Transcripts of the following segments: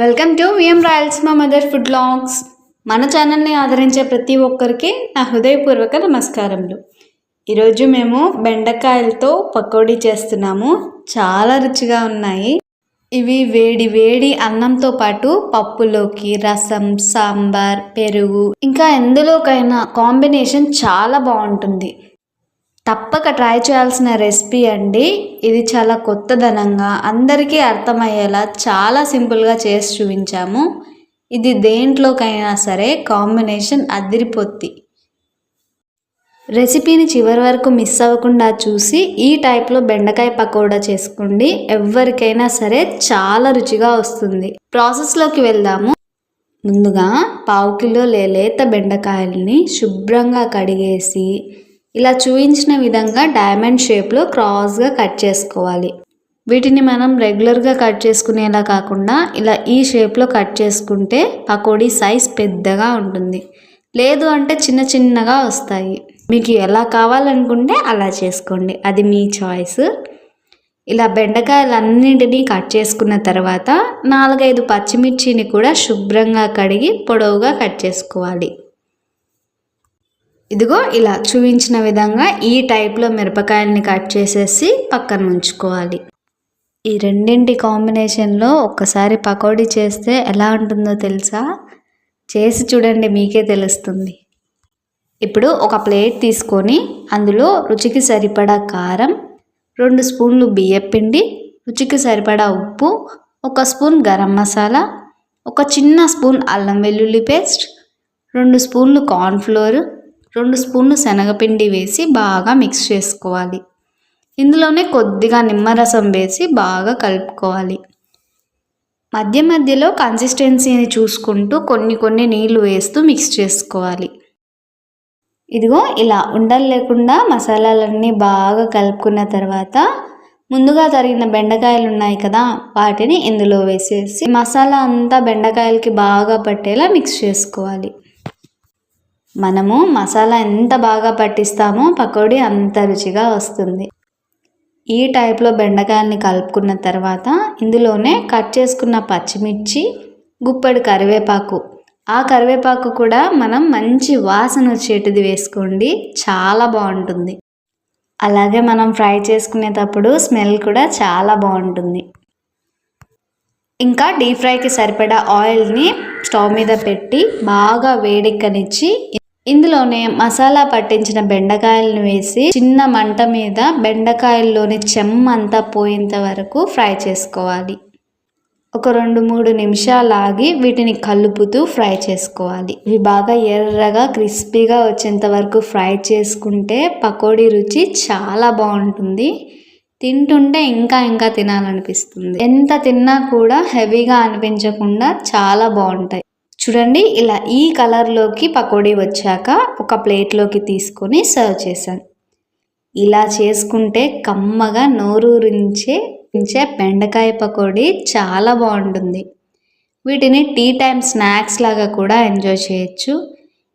Welcome to VM Rayalaseema mother food vlogs. మన ఛానల్ని ఆదరించే ప్రతి ఒక్కరికి నా హృదయపూర్వక నమస్కారములు. ఈరోజు మేము బెండకాయలతో పకోడీ చేస్తున్నాము. చాలా రుచిగా ఉన్నాయి. ఇవి వేడి వేడి అన్నంతో పాటు పప్పులోకి రసం సాంబార్ పెరుగు ఇంకా ఎందులోకైనా కాంబినేషన్ చాలా బాగుంటుంది. తప్పక ట్రై చేయాల్సిన రెసిపీ అండి. ఇది చాలా కొత్తదనంగా అందరికీ అర్థమయ్యేలా చాలా సింపుల్గా చేసి చూపించాము. ఇది దేంట్లోకైనా సరే కాంబినేషన్ అదిరిపోద్ది. రెసిపీని చివరి వరకు మిస్ అవ్వకుండా చూసి ఈ టైప్లో బెండకాయ పకోడా చేసుకోండి. ఎవరికైనా సరే చాలా రుచిగా వస్తుంది. ప్రాసెస్లోకి వెళ్దాము. ముందుగా పావు కిలో లేత బెండకాయల్ని శుభ్రంగా కడిగేసి ఇలా చూపించిన విధంగా డైమండ్ షేప్లో క్రాస్గా కట్ చేసుకోవాలి. వీటిని మనం రెగ్యులర్గా కట్ చేసుకునేలా కాకుండా ఇలా ఈ షేప్లో కట్ చేసుకుంటే పకోడీ సైజ్ పెద్దగా ఉంటుంది. లేదు అంటే చిన్న చిన్నగా వస్తాయి. మీకు ఎలా కావాలనుకుంటే అలా చేసుకోండి. అది మీ చాయిస్. ఇలా బెండకాయలన్నింటినీ కట్ చేసుకున్న తర్వాత నాలుగైదు పచ్చిమిర్చిని కూడా శుభ్రంగా కడిగి పొడవుగా కట్ చేసుకోవాలి. ఇదిగో ఇలా చూపించిన విధంగా ఈ టైప్లో మిరపకాయల్ని కట్ చేసేసి పక్కన ఉంచుకోవాలి. ఈ రెండింటి కాంబినేషన్లో ఒక్కసారి పకోడీ చేస్తే ఎలా ఉంటుందో తెలుసా? చేసి చూడండి మీకే తెలుస్తుంది. ఇప్పుడు ఒక ప్లేట్ తీసుకొని అందులో రుచికి సరిపడా కారం రెండు స్పూన్లు బియ్యపిండి రుచికి సరిపడా ఉప్పు ఒక స్పూన్ గరం మసాలా ఒక చిన్న స్పూన్ అల్లం వెల్లుల్లి పేస్ట్ రెండు స్పూన్లు కార్న్ఫ్లోర్ రెండు స్పూన్లు శనగపిండి వేసి బాగా మిక్స్ చేసుకోవాలి. ఇందులోనే కొద్దిగా నిమ్మరసం వేసి బాగా కలుపుకోవాలి. మధ్య మధ్యలో కన్సిస్టెన్సీని చూసుకుంటూ కొన్ని కొన్ని నీళ్ళు వేస్తూ మిక్స్ చేసుకోవాలి. ఇదిగో ఇలా ఉండలు లేకుండా మసాలాలన్నీ బాగా కలుపుకున్న తర్వాత ముందుగా తరిగిన బెండకాయలు ఉన్నాయి కదా వాటిని ఇందులో వేసేసి మసాలా అంతా బెండకాయలకి బాగా పట్టేలా మిక్స్ చేసుకోవాలి. మనము మసాలా ఎంత బాగా పట్టిస్తామో పకోడీ అంత రుచిగా వస్తుంది. ఈ టైప్లో బెండకాయల్ని కలుపుకున్న తర్వాత ఇందులోనే కట్ చేసుకున్న పచ్చిమిర్చి గుప్పడి కరివేపాకు. ఆ కరివేపాకు కూడా మనం మంచి వాసన వచ్చేటిది వేసుకోండి చాలా బాగుంటుంది. అలాగే మనం ఫ్రై చేసుకునేటప్పుడు స్మెల్ కూడా చాలా బాగుంటుంది. ఇంకా డీప్ ఫ్రైకి సరిపడా ఆయిల్ని స్టవ్ మీద పెట్టి బాగా వేడెక్కనిచ్చి ఇందులోనే మసాలా పట్టించిన బెండకాయలను వేసి చిన్న మంట మీద బెండకాయల్లోని చెమ్మ అంతా పోయేంత వరకు ఫ్రై చేసుకోవాలి. ఒక రెండు మూడు నిమిషాలు ఆగి వీటిని కలుపుతూ ఫ్రై చేసుకోవాలి. ఇవి బాగా ఎర్రగా క్రిస్పీగా వచ్చేంత వరకు ఫ్రై చేసుకుంటే పకోడీ రుచి చాలా బాగుంటుంది. తింటుంటే ఇంకా ఇంకా తినాలనిపిస్తుంది. ఎంత తిన్నా కూడా హెవీగా అనిపించకుండా చాలా బాగుంటాయి. చూడండి ఇలా ఈ కలర్లోకి పకోడీ వచ్చాక ఒక ప్లేట్లోకి తీసుకొని సర్వ్ చేశాను ఇలా చేసుకుంటే కమ్మగా నోరూరించే బెండకాయ పకోడీ చాలా బాగుంటుంది. వీటిని టీ టైం స్నాక్స్ లాగా కూడా ఎంజాయ్ చేయొచ్చు.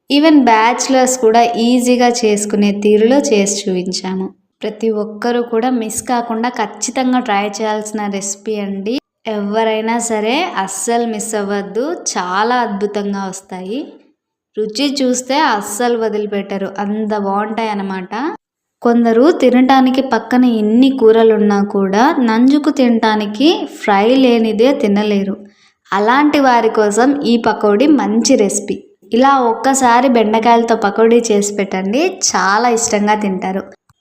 ఈవెన్ బ్యాచిలర్స్ కూడా ఈజీగా చేసుకునే తీరులో చేసి చూపించాము. ప్రతి ఒక్కరూ కూడా మిస్ కాకుండా ఖచ్చితంగా ట్రై చేయాల్సిన రెసిపీ అండి. ఎవరైనా సరే అస్సలు మిస్ అవ్వద్దు. చాలా అద్భుతంగా వస్తాయి. రుచి చూస్తే అస్సలు వదిలిపెట్టరు. అంత బాగుంటాయి అన్నమాట. కొందరు తినటానికి పక్కన ఎన్ని కూరలు ఉన్నా కూడా నంజుకు తినటానికి ఫ్రై లేనిదే తినలేరు. అలాంటి వారి కోసం ఈ పకోడీ మంచి రెసిపీ. ఇలా ఒక్కసారి బెండకాయలతో పకోడీ చేసి పెట్టండి. చాలా ఇష్టంగా తింటారు.